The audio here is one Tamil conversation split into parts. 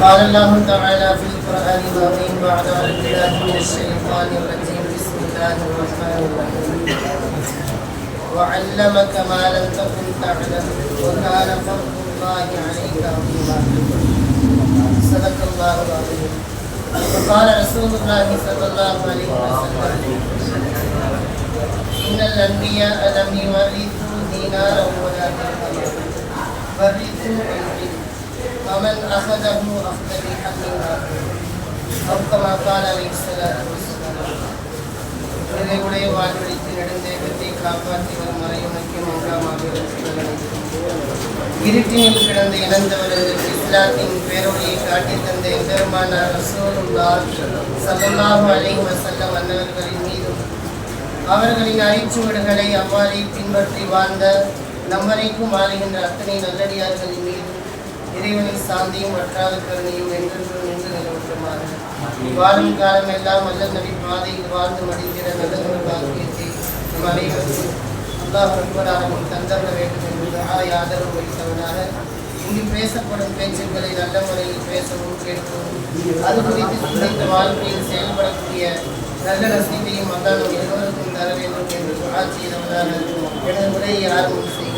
قال الله تعالى في القرآن العظيم بعد أعوذ بالله من الشيطان الرجيم بسم الله الرحمن الرحيم. وعلمك ما لم تكن تعلم وكان فضل الله عليك عظيما. صدق الله العظيم. وقال رسول الله صلى الله عليه وسلم إن الأنبياء لم يورثوا دينارا ولا درهما ورثوا العلم فمن أخذه أخذ بحقها أو كما قال عليه الصلاة والسلام உடைய வாழ்வழித்து நெடுந்தேகத்தை காப்பாற்றி வரும் மறையுமைக்கு மூன்றாமாக இருட்டினில் கிடந்த இழந்தவர்களுக்கு இஸ்லாத்தின் பேரொழியை காட்டி தந்த எம்பெருமானார் ரசூலுல்லாஹ் ஸல்லல்லாஹு அலைஹி வஸல்லம் அன்னவர்களின் மீதும் அவர்களின் அரிச்சுவடுகளை அவ்வாறே பின்பற்றி வாழ்ந்த நம்மரைக்கும் வாழுகின்ற அத்தனை நல்லடியார்களின் மீதும் இறைவனின் சாந்தியும் வற்றாத கருணையும் என்றென்றும் நின்று நிலவட்டுமாக வாழும் காலம் எல்லாம் அல்ல நபி பாதையில் வாழ்ந்து மடிக்கிற நல்ல பாக்கியத்தை நம் அனைவருக்கும் அல்லாஹ் ரப்பராலும் தந்தர வேண்டும் என்று தாய் ஆதரவு வைத்தவனாக இங்கு பேசப்படும் பேச்சுக்களை நல்ல முறையில் பேசவும் கேட்கவும் அது குறித்து சிந்தித்த வாழ்க்கையில் செயல்படக்கூடிய நல்ல நசீதையும் அல்லா எல்லோருக்கும் தர வேண்டும் என்று துஆ எனது உரையை ஆரம்பம்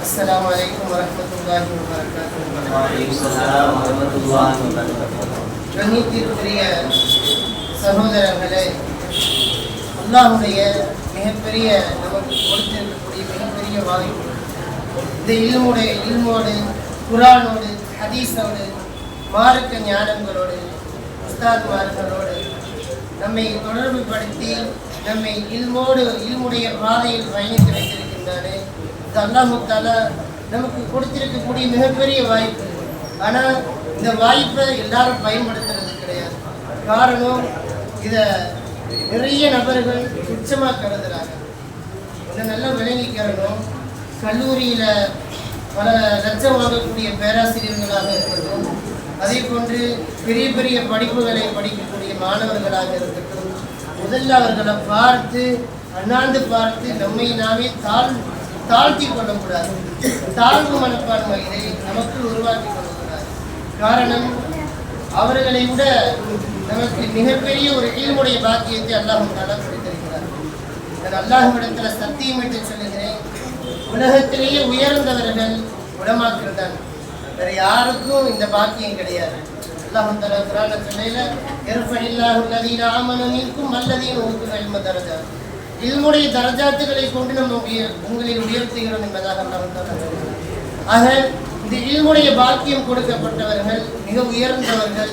செய்கின்றேன் அஸ்ஸலாமு அலைக்கும் வரஹ்மத்துல்லாஹி வபரகாத்துஹு وعليكم السلام ورحمة الله وبركاته கண்ணியத்திற்குரிய சகோதரர்களே அல்லாஹுடைய மிகப்பெரிய நமக்கு கொடுத்திருக்கக்கூடிய மிகப்பெரிய வாய்ப்பு இந்த இல்முடைய இல்மோடு குரானோடு ஹதீஸோடு மார்க்க ஞானங்களோடு உஸ்தாத்மார்களோடு நம்மை தொடர்புபடுத்தி நம்மை இல்மோடு இல்முடைய பாதையில் பயணித்து வைத்திருக்கின்றானே இது அல்லாஹு நமக்கு கொடுத்திருக்கக்கூடிய மிகப்பெரிய வாய்ப்பு. ஆனால் இந்த வாய்ப்பை எல்லாரும் பயன்படுத்துறது கிடையாது. காரணம் இதை நிறைய நபர்கள் துச்சமாக கருதுறாங்க. இதை நல்லா விளங்கிக்கிறணும் கல்லூரியில் பல லட்சம் வாங்கக்கூடிய பேராசிரியர்களாக இருக்கட்டும் அதே போன்று பெரிய பெரிய படிப்புகளை படிக்கக்கூடிய மாணவர்களாக இருக்கட்டும் முதல்ல அவர்களை பார்த்து அண்ணாந்து பார்த்து நம்மை நாமே தாழ் தாழ்த்தி கொள்ளக்கூடாது. தாழ்வு மனப்பான்மையினை இதை நமக்கு உருவாக்கி கொள்ளக்கூடாது காரணம் அவர்களை விட நமக்கு மிகப்பெரிய ஒரு இல்முடைய பாக்கியத்தை அல்லாஹ் தாலா கொடுத்திருக்கிறார். நான் அல்லாஹ்விடத்தில் சத்தியமிட்டு சொல்லுகிறேன். உலகத்திலேயே உயர்ந்தவர்கள் உடமாக்கள் தான். வேற யாருக்கும் இந்த பாக்கியம் கிடையாது. அல்லாஹால குரான சொல்லையில இர்ஃபஇல்லாஹு அல்லதீன ஆமனு மின்கும் அல்லதீன உங்களுக்கு இல்ம இல்முடைய தரஜாத்துகளை கொண்டு நம்ம உயர் உங்களில் உயர்த்துகிறோம் என்பதாக அல்லாஹ் ஆக இந்த இல்முடைய பாக்கியம் கொடுக்கப்பட்டவர்கள் மிக உயர்ந்தவர்கள்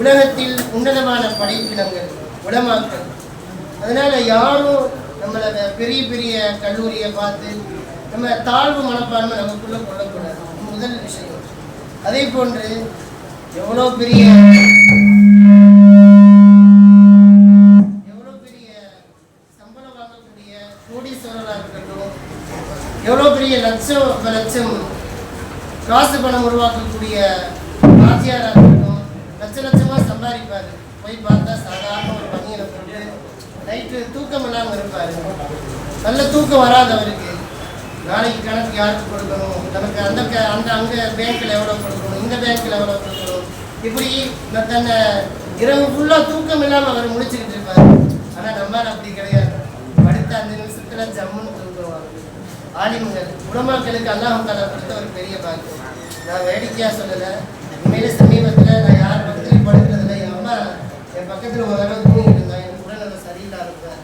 உலகத்தில் உன்னதமான படைப்பினங்கள் உலமாக்கள். அதனால யாரும் நம்மளை பெரிய பெரிய கல்லூரியை பார்த்து நம்ம தாழ்வு மனப்பான்மை நமக்குள்ள கொள்ளக்கூடாது. முதல் விஷயம். அதே போன்று எவ்வளோ பெரிய லட்சம் பல லட்சம் காசு பணம் உருவாக்கக்கூடிய ராஜியாராக இருக்கட்டும் லட்ச லட்சமாக சம்பாதிப்பார். போய் பார்த்தா சாதாரண ஒரு பணியனை போட்டு நைட்டு தூக்கம் இல்லாமல் இருப்பார். நல்ல தூக்கம் வராதவருக்கு நாளைக்கு கணக்கு யாருக்கு கொடுக்கணும்? நமக்கு அந்த க- அந்த அங்கே பேங்க்கில் எவ்வளோ கொடுக்கணும்? இந்த பேங்க்கில் எவ்வளோ கொடுக்கணும்? இப்படி தன்னை இரவு ஃபுல்லாக தூக்கம் இல்லாமல் அவர் முடிச்சுக்கிட்டு இருப்பார். ஆனால் நம்ம அப்படி கிடையாது. அடுத்த அஞ்சு நிமிஷத்தில் ஜம்முன்னு தூக்கம் ஆலிம்கள் உடமாக்களுக்கு அல்லாஹால கொடுத்த ஒரு பெரிய பாக்கியம். நான் வேடிக்கையாக சொல்லலை. உண்மையிலே சமீபத்தில் நான் யார் பக்கத்துலையும் படுக்கிறதில்ல. என் அம்மா என் பக்கத்தில் ஒரு தடவை தூங்கிட்டு இருந்தேன் எனக்கு உடல்நல சரியில்லாம இருப்பேன்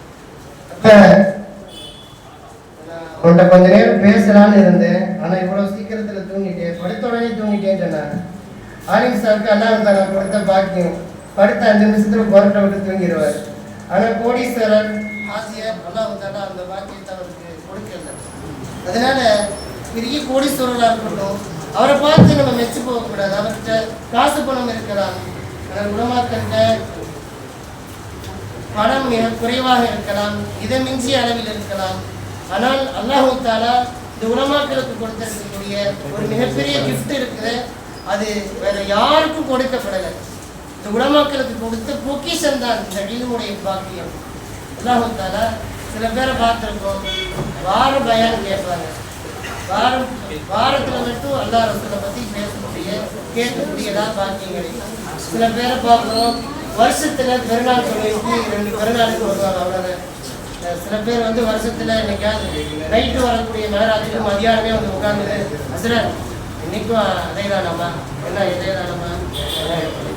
அப்போ உன்கிட்ட கொஞ்ச நேரம் பேசலாம்னு இருந்தேன். ஆனால் இவ்வளோ சீக்கிரத்தில் தூங்கிட்டேன். படுத்த உடனே தூங்கிட்டேன்னு சொன்னாங்க. ஆலிம் சாருக்கு அல்லாஹ் கொடுத்த பாக்கியம். படுத்த அஞ்சு நிமிஷத்தில் புரட்ட விட்டு தூங்கிடுவார் ஆனால் கோடீஸ்வரர் ஆசியர் அல்லாஹ் அந்த பாக்கியத்தை அவருக்கு கொடுக்கல. அதனால பெரிய கோடீஸ்வரராக இருக்கட்டும் அவரை பார்த்து நம்ம மெச்சு போகக்கூடாது அவர்கிட்ட காசு பணம் இருக்கலாம். ஆனால் உலமாக்கிட்ட பணம் மிக குறைவாக இருக்கலாம். இதை மிஞ்சிய அளவில் இருக்கலாம். ஆனால் அல்லாஹு தாலா இந்த உலமாக்களுக்கு கொடுத்திருக்கக்கூடிய ஒரு மிகப்பெரிய கிஃப்ட் இருக்குது. அது வேற யாருக்கும் கொடுக்கப்படலை. இந்த உலமாக்களுக்கு கொடுத்த பொக்கிஷன் தான் இந்த இல்முடைய பாக்கியம். அல்லாஹு தாலா சில பேரை பார்த்துருக்கோம். வாரம் பயான் கேட்பாங்க. வாரம் வாரத்தில் மட்டும் அல்லாஹ் ரசூலை பற்றி பேசக்கூடிய கேட்கக்கூடியதா பாக்கியம் கிடைக்கும் சில பேரை பார்க்குறோம். வருஷத்தில் பெருநாள் சொல்லிட்டு ரெண்டு பெருநாளுக்கு வருவாங்க அவ்வளோதான் சில பேர் வந்து வருஷத்தில் என்னைக்காவது நைட்டு வரக்கூடிய நகராட்சிக்கு மதியானமே வந்து உட்காந்து அசுரன் இன்னைக்கும் அதே தானம்மா என்ன இதே தானம்மா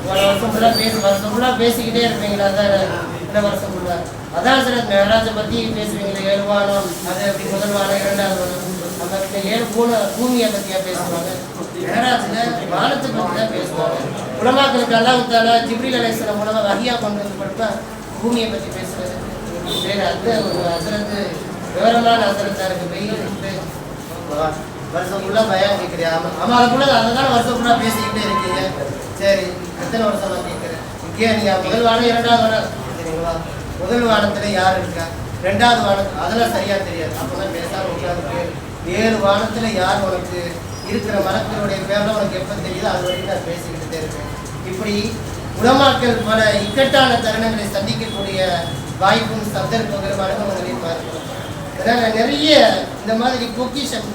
போன வருஷம் ஃபுல்லாக பேசி வருஷம் ஃபுல்லாக பேசிக்கிட்டே இருப்பீங்களா தான் இந்த வருஷம் அதான் சார் மெஹராஜை பற்றி பேசுவீங்களே ஏழு வானம் அது அப்படி முதல் வானம் இரண்டாவது வானம் அந்த ஏழு பூனை பூமியை பற்றியா பேசுவாங்க? மெஹராஜில் வானத்தை பற்றி தான் பேசுவாங்க. உலமாக்களுக்கு அல்லாஹால ஜிப்ரில் அலைசலம் உலக வகையா கொண்டு வந்து கொடுத்தா பூமியை பற்றி பேசுறது. சரி அது ஒரு அசரத்து விவரமான அசரத்தா இருக்கு வெயில் வருஷம் ஃபுல்லாக பயம் கேட்குறியா ஆமாம் ஆமாம் அது ஃபுல்லாக அதை தான். வருஷம் ஃபுல்லாக பேசிக்கிட்டே இருக்கீங்க. சரி எத்தனை வருஷம் நான் கேட்குறேன் இங்கே நீங்கள் முதல் வாரம் இரண்டாவது வாரம் முதல் வானத்தில் யார் இருக்கா? ரெண்டாவது வானம் அதெல்லாம் சரியாக தெரியாது. அப்போதான் பேசாமல் உட்காந்து ஏழு வானத்தில் யார் உனக்கு இருக்கிற மரத்தினுடைய பேரில் உனக்கு எப்போ தெரியுதோ அது வரைக்கும் நான் பேசிக்கிட்டு இருக்கேன் இப்படி உலமாக்கள் பல இக்கட்டான தருணங்களை சந்திக்கக்கூடிய வாய்ப்பும் சந்தர்ப்பங்களும் அனுபவங்களையும் பார்க்கணும் அதனால் நிறைய இந்த மாதிரி பொக்கிஷம்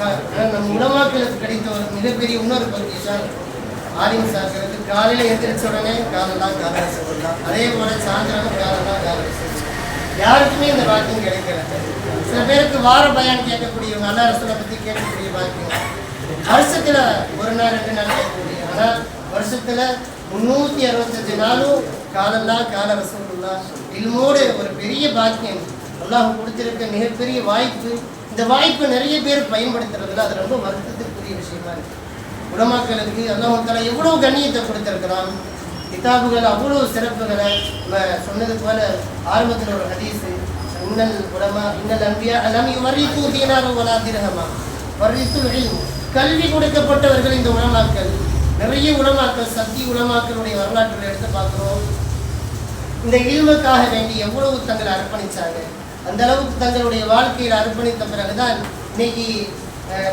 நம் நம்ம உலமாக்களுக்கு கிடைத்த ஒரு மிகப்பெரிய இன்னொரு பொக்கிஷம் சார் சாக்கிறது காலையில் எந்திரிச்ச உடனே காலம் தான் காலரசம் தான் அதே போல் சாயந்தரம் காலம் தான் காலரசம் யாருக்குமே இந்த வாக்கியம் கிடைக்கல. சில பேருக்கு வார பயன் கேட்கக்கூடியவங்க அல்லா பற்றி கேட்கக்கூடிய வாக்கியம் வருஷத்தில் ஒரு நாள் ரெண்டு நாள் கேட்கக்கூடிய. ஆனால் வருஷத்தில் முந்நூற்றி அறுபத்தஞ்சு நாளும் காலெல்லாம் கால ரசூலுல்லா இல்மோடு ஒரு பெரிய பாக்கியம் அல்லாஹ் கொடுத்துருக்க மிகப்பெரிய வாய்ப்பு. இந்த வாய்ப்பு நிறைய பேர் பயன்படுத்துறதுல அது ரொம்ப வருத்தத்துக்குரிய விஷயமா இருக்குது உலமாக்களுக்கு அல்லாஹ் தஆலா எவ்வளவு கண்ணியத்தை கொடுத்திருக்கிறான்? கிதாபுகள் அவ்வளவு சிறப்புகளை நம்ம சொன்னது போல ஆரம்பத்தில் ஒரு ஹதீஸ் இன்னல் உடமா இன்னல் அன்பியா அலம் வரித்து தீனாரோ வலா திரகமா வரித்து கல்வி கொடுக்கப்பட்டவர்கள் இந்த உலமாக்கள். நிறைய உலமாக்கள் சக்தி உலமாக்களுடைய வரலாற்றில் எடுத்து பார்க்குறோம். இந்த இல்முக்காக வேண்டி எவ்வளவு தங்களை அர்ப்பணிச்சாங்க? அந்த அளவுக்கு தங்களுடைய வாழ்க்கையில் அர்ப்பணித்த பிறகுதான் இன்னைக்கு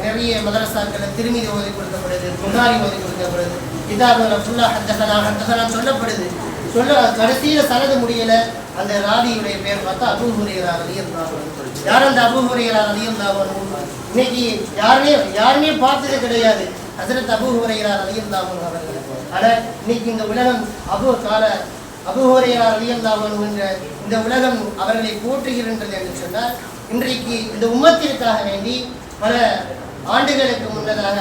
நிறைய மதரசாக்களை திருமீதி ஓதி கொடுக்கப்படுது புகாரி ஓதி கொடுக்கப்படுது. கிதாபுகளை ஃபுல்லாக ஹந்தகனா ஹந்தகனா சொல்லப்படுது. சொல்ல கடைசியில் சனது முடியல அந்த ராதியுடைய பேர் பார்த்தா அபு ஹுரேரா அலியல்லாஹு யார் அந்த அபு அலியம் தாவன் இன்னைக்கு யாருமே யாருமே பார்த்தது கிடையாது. ஹசரத் அபு ஹுரேரா அலியல்லாஹு அவர்கள். ஆனால் இன்னைக்கு இந்த உலகம் அபு கால அபுஹோரையார் அலியல்லாவன் என்ற இந்த உலகம் அவர்களை போற்றுகின்றது என்று சொன்னால் இன்றைக்கு இந்த உம்மத்திற்காக வேண்டி பல ஆண்டுகளுக்கு முன்னதாக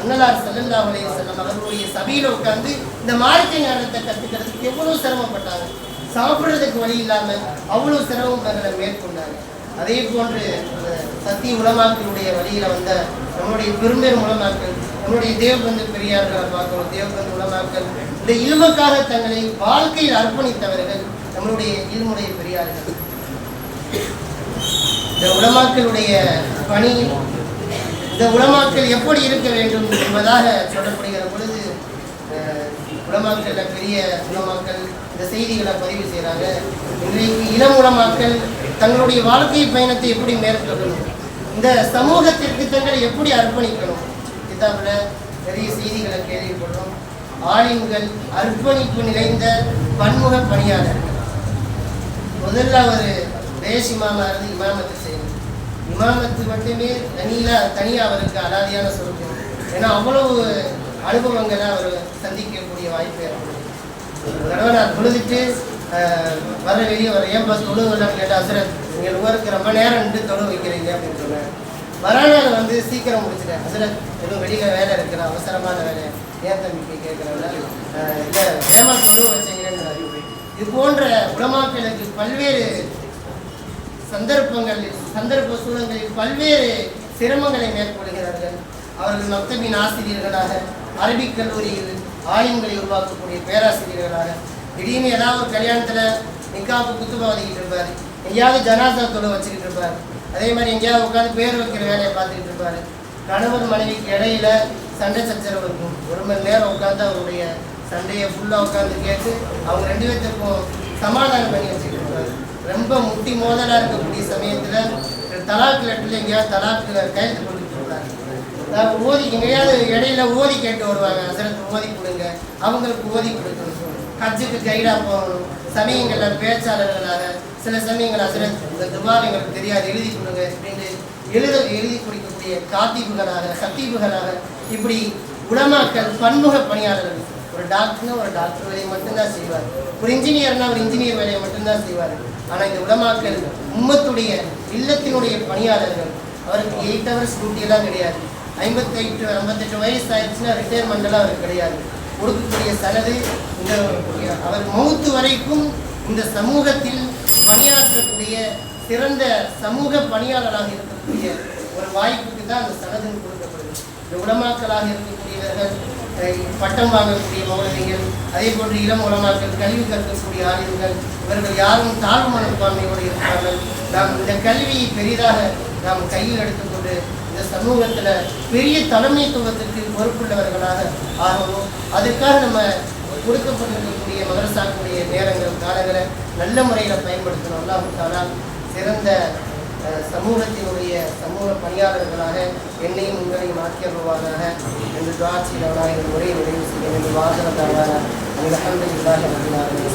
அன்னலார் செல்லல்லா அலைய செல்லம் அவர்களுடைய சபையில் உட்கார்ந்து இந்த மார்க்க ஞானத்தை கற்றுக்கிறதுக்கு எவ்வளவு சிரமப்பட்டாங்க சாப்பிடுறதுக்கு வழி இல்லாமல் அவ்வளவு சிரமம் தங்களை மேற்கொண்டாங்க. அதே போன்று அஹ், சத்திய உலமாக்களுடைய வழியில வந்த நம்முடைய பெரும்பெரும் உலமாக்கள் நம்முடைய தேவபந்து பெரியார்கள் பார்க்கிறோம் தேவபந்து உலமாக்கள் இந்த இல்முக்காக தங்களை வாழ்க்கையில் அர்ப்பணித்தவர்கள் நம்மளுடைய இல்முடைய பெரியார்கள். இந்த உலமாக்களுடைய பணி இந்த உலமாக்கள் எப்படி இருக்க வேண்டும் என்பதாக சொல்லப்படுகிற பொழுது உலமாக்களில் பெரிய உலமாக்கள் இந்த செய்திகளை பதிவு செய்கிறாங்க இன்றைக்கு இளம் உலமாக்கள் தங்களுடைய வாழ்க்கை பயணத்தை எப்படி மேற்கொள்ளணும்? இந்த சமூகத்திற்கு தங்களை எப்படி அர்ப்பணிக்கணும்? கிதாபில் நிறைய செய்திகளை கேள்விப்படுறோம் ஆலிம்கள் அர்ப்பணிப்பு நிறைந்த பன்முக பணியாளர்கள். முதல்ல அவர் தேசிமாமா இருந்து இமாமத்து இமாமத்து மட்டுமே தனியா தனியாக அவருக்கு அலாதியான சொருக்கம். ஏன்னா அவ்வளவு அனுபவங்களை அவர் சந்திக்கக்கூடிய வாய்ப்பு ஏற்படும் ஒரு தடவை நான் தொழுதுட்டு வர வெளியே வர ஏன் பஸ் தொழு வரலான்னு கேட்டால் அசுரத் நீங்கள் ஊருக்கு ரொம்ப நேரம் நின்று தொழு வைக்கிறீங்க அப்படின்னு சொன்னேன். மறுநாள் வந்து சீக்கிரம் முடிச்சிட்டேன். அசுரத் எதுவும் வெளியில் வேலை இருக்கிற அவசரமான வேலை. ஏன் தம்பிக்கு கேட்குறவங்க இல்லை ஏமா தொழு வச்சீங்கன்னு அறிவு இது போன்ற உலமாக்களுக்கு பல்வேறு சந்தர்ப்பங்கள் சந்தர்ப்ப சூழல்களில் பல்வேறு சிரமங்களை மேற்கொள்கிறார்கள். அவர்கள் மக்தபின் ஆசிரியர்களாக அரபிக் கல்லூரியில் ஆயுங்களை உருவாக்கக்கூடிய பேராசிரியர்களாக திடீர்னு ஏதாவது ஒரு கல்யாணத்தில் நிக்காப்பு குத்துபா வதிக்கிட்டு இருப்பார். எங்கேயாவது ஜனாசா தொழில் வச்சுக்கிட்டு இருப்பார். அதே மாதிரி எங்கேயாவது உட்காந்து பேர் வைக்கிற வேலையை பார்த்துக்கிட்டு இருப்பார். கணவன் மனைவிக்கு இடையில சண்டை சச்சரவு இருக்கும். ஒரு மணி நேரம் உட்காந்து அவருடைய சண்டையை ஃபுல்லாக உட்காந்து கேட்டு அவங்க ரெண்டு பேர்த்துக்கும் சமாதானம் பண்ணி வச்சுக்கிட்டு இருப்பார். ரொம்ப முட்டி மோதலாக இருக்கக்கூடிய சமயத்தில் தலாக் லெட்டரில் எங்கேயாவது தலாக்கு கையெழுத்து போட்டுட்டு இருப்பாரு ஓதி எங்கேயாவது இடையில ஓதி கேட்டு வருவாங்க. ஹசரத் ஓதி கொடுங்க அவங்களுக்கு ஓதி கொடுக்கணும். ஹஜ்ஜுக்கு கைடாக போகணும். சமயங்களில் பேச்சாளர்களாக சில சமயங்கள் ஹசரத் இந்த துபார் எங்களுக்கு தெரியாது எழுதி கொடுங்க அப்படின்னு எழுத எழுதி கொடுக்கக்கூடிய காத்தீபுகளாக சத்தீபுகளாக இப்படி உலமாக்கள் பன்முக பணியாளர்கள் ஒரு டாக்டர்னா ஒரு டாக்டர் வேலையை மட்டும்தான் செய்வார். ஒரு இன்ஜினியர்னா ஒரு இன்ஜினியர் வேலையை மட்டும்தான் செய்வார். ஆனால் இந்த உலமாக்கள் உம்மத்துடைய இல்லத்தினுடைய பணியாளர்கள் அவருக்கு எயிட் ஹவர்ஸ் டியூட்டியெல்லாம் கிடையாது. ஐம்பத்தெட்டு ஐம்பத்தெட்டு வயசு ஆயிடுச்சுன்னா ரிட்டையர்மெண்ட்லாம் அவருக்கு கிடையாது. கொடுக்கக்கூடிய சனது இந்த அவர் மௌத்து வரைக்கும் இந்த சமூகத்தில் பணியாற்றக்கூடிய சிறந்த சமூக பணியாளராக இருக்கக்கூடிய ஒரு வாய்ப்புக்கு தான் அந்த சனதுன்னு கொடுக்கப்படுது. இந்த உடமாக்களாக இருக்கக்கூடியவர்கள் பட்டம் வாங்கக்கூடிய மௌலவிகள் அதே போன்று இளம் உலமாக்கள் கல்வி கற்கக்கூடிய ஆளுங்கள் இவர்கள் யாரும் தாழ்வு மனப்பான்மையோடு இருக்கிறார்கள் நாம் இந்த கல்வியை பெரிதாக நாம் கையில் எடுத்துக்கொண்டு இந்த சமூகத்தில் பெரிய தலைமைத்துவத்திற்கு பொறுப்புள்ளவர்களாக ஆகணும். அதுக்காக நம்ம கொடுக்கப்பட்டிருக்கக்கூடிய மதரசாக்குடைய நேரங்கள் காலங்களை நல்ல முறையில் பயன்படுத்தணும். அல்லாஹ் சிறந்த சமூகத்தினுடைய சமூக பணியாளர்களாக என்னையும் உங்களையும் ஆக்கியருவானாக என்று துவா செய்தவனாக இந்த உரையை நிறைவு செய்ய வேண்டும் வாசனத்தாராக அந்த அகந்த ஆலமீன்.